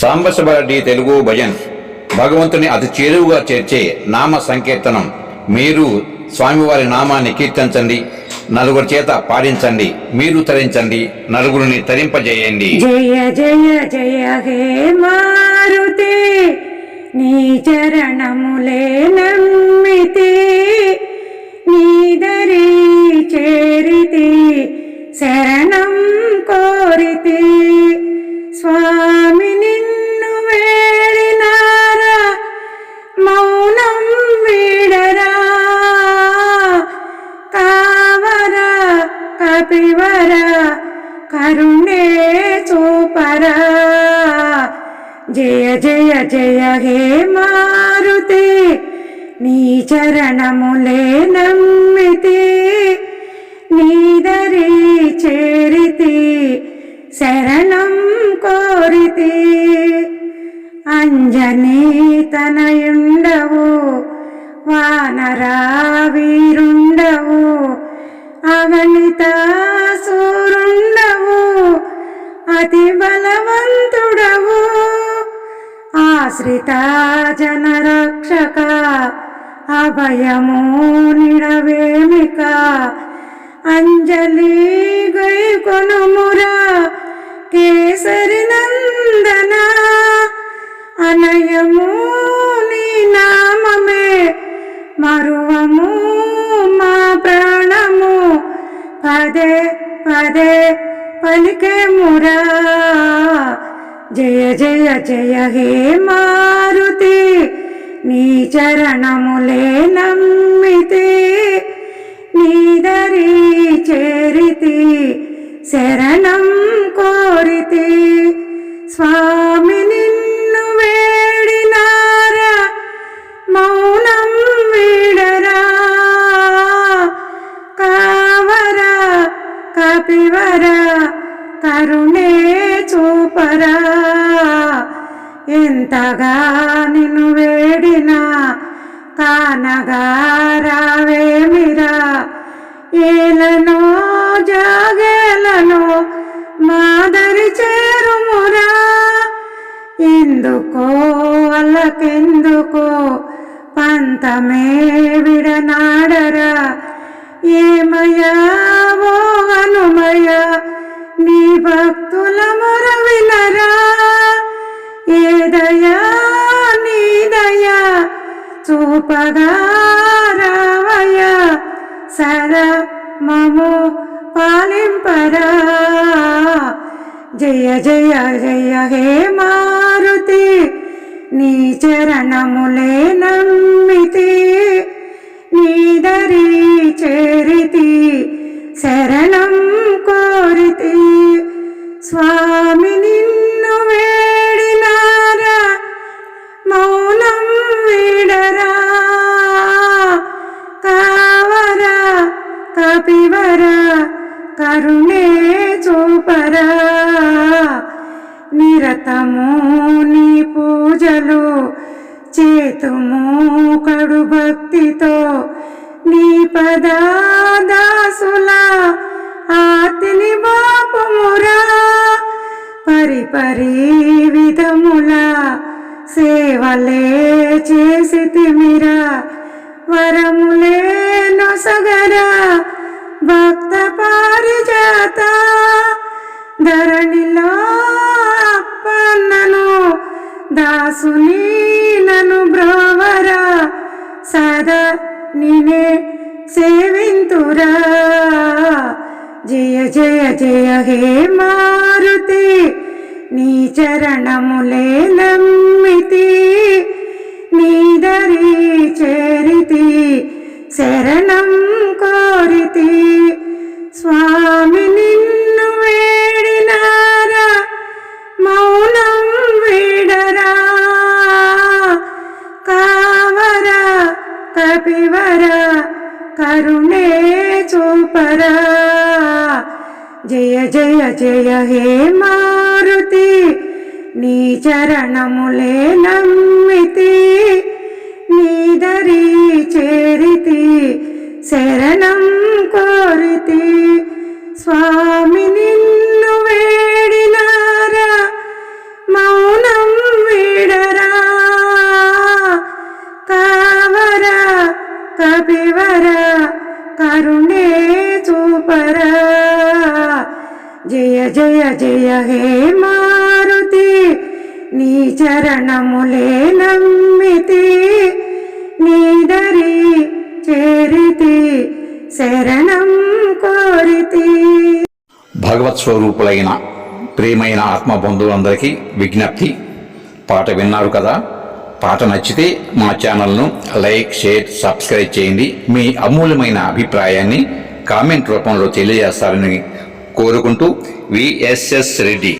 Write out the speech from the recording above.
సాంబశివరెడ్డి తెలుగు భజన్ భగవంతుని అతి చేరువుగా చేర్చే నామ సంకీర్తనం. మీరు స్వామివారి నామాన్ని కీర్తించండి నలుగురి చేత పాడించండి మీరు తరించండి నలుగురిని తరింపజేయండి. జయ జయ జయ హే మారుతి నీ చరణములే నమ్మితే. చూపరా జయ జయ జయ హే మారుతే. నీ చరణములే నమ్మితే. నీదరి చేరితే. శరణం కోరితే. అంజనీ తనయుండవు. వానరా వీరుండవు అగణిత అతి బలవంతుడవు. ఆశ్రిత జనరక్షక అభయము నిడవేమిక. అంజలి గై కొనుమురా కేసరి నందన. అనయము నీ నామమే మరువము మా ప్రాణము. పదే పదే పలికేమురా జయ జయ జయ హే మారుతి. నీ చరణములే నమ్మితే నీదరి చేరితి శరణం కోరితి. స్వా పివరా కరుణే చూపరా. ఎంతగా నిన్ను వేడినా కానగా రావేమిరా. ఏలనో జాగేలనో మాదరి చేరుమురా. ఎందుకో వాళ్ళకెందుకో పంతమే విడనాడరా. ఏమయా ఓ హనుమయ నీ భక్తుల మొర వినరా? దయా నీ దయా చూపగా రావయ సర మము పాలింపరా? జయ జయ జయ హే మారుతి నీ చరణములే నమ్మితే. నీదరి చేరితి శరణం కోరితి. స్వామి నిన్ను వేడినారా మౌనం వీడరా. కావర కపివర కరుణే చూపరా. నిరతము నీ పూజలు చేతుము కడుబక్ నీ పదాదాసుల ఆతిని బాపుమురా పరి పరి విధముల సేవలే చేసి తిమిరా వరములే నొసగరా భక్త పారిజాత ధరణిలో అప్పన్నను దాసుని నను బ్రోవరా. సదా నినే సేవింతురా జయ జయ జయ హే మారుతి నీ చరణములే నమ్మితి నీదరి చేరితి శరణం జయ జయ జయ హే మారుతి. నీ చరణములే నమ్మితి. నీదరి చేరితి. శరణం కోరితి. స్వామి జయ జయ జయ హే మారుతి. నీ చరణములే నమ్మితి నీదరి చేరితి శరణం కోరితి. భగవత్ స్వరూపులైన ప్రియమైన ఆత్మ బంధువులందరికీ విజ్ఞప్తి. పాట విన్నారు కదా? పాట నచ్చితే మా ఛానల్ను లైక్ షేర్ సబ్స్క్రైబ్ చేయండి. మీ అమూల్యమైన అభిప్రాయాన్ని కామెంట్ రూపంలో తెలియజేస్తారని కోరుకుంటూ విఎస్ఎస్ రెడ్డి.